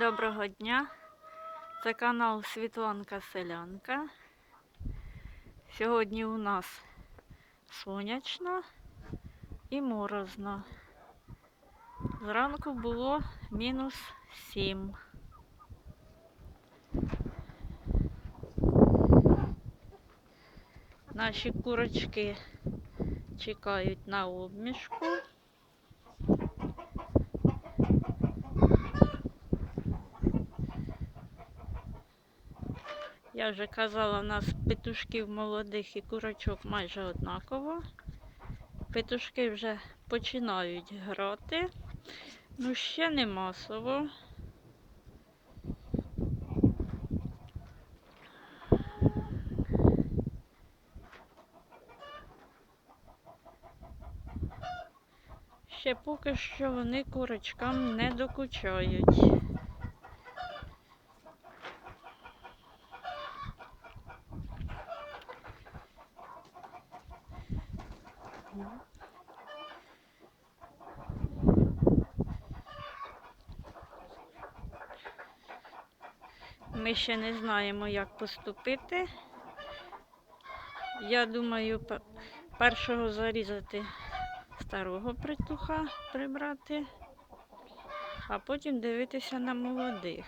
Доброго дня! Це канал Світланка Селянка. Сьогодні у нас сонячно і морозно. Зранку було мінус 7. Наші курочки чекають на обмішку. Я вже казала, у нас петушків молодих і курочок майже однаково. Петушки вже починають грати, ну ще не масово. Ще поки що вони курочкам не докучають. Ми ще не знаємо, як поступити. Я думаю, першого зарізати старого притуха прибрати, а потім дивитися на молодих.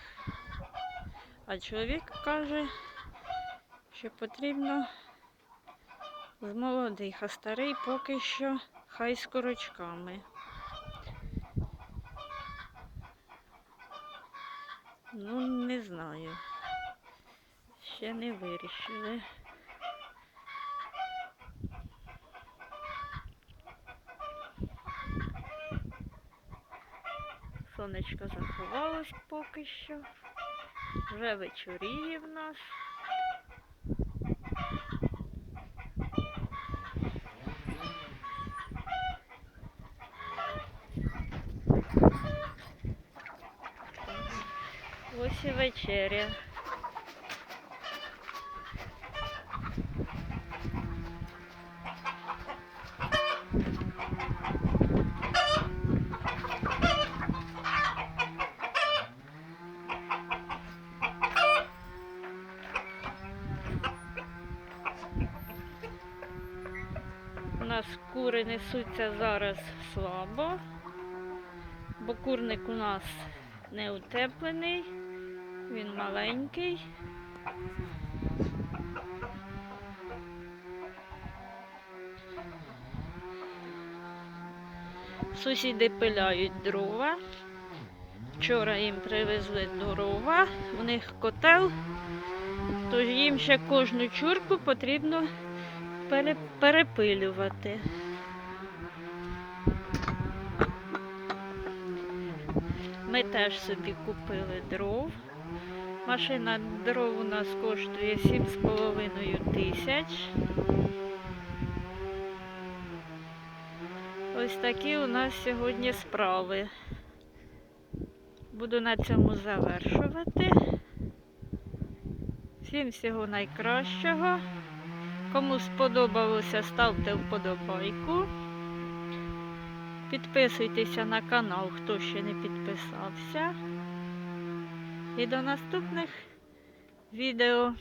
А чоловік каже, що потрібно з молодих, а старий поки що хай з корочками. Ну, не знаю. Ще не вирішили. Сонечко заховалось поки що. Вже вечоріє в нас. Ось і вечеря. У нас кури несуться зараз слабо, бо курник у нас не утеплений, він маленький. Сусіди пиляють дрова. Вчора їм привезли дрова, у них котел, тож їм ще кожну чурку потрібно пере- перепилювати. Ми теж собі купили дров. Машина дров у нас коштує 7,5 тисяч. Ось такі у нас сьогодні справи. Буду на цьому завершувати. Всім всього найкращого. Кому сподобалося, ставте вподобайку. Підписуйтеся на канал, хто ще не підписався. І до наступних відео.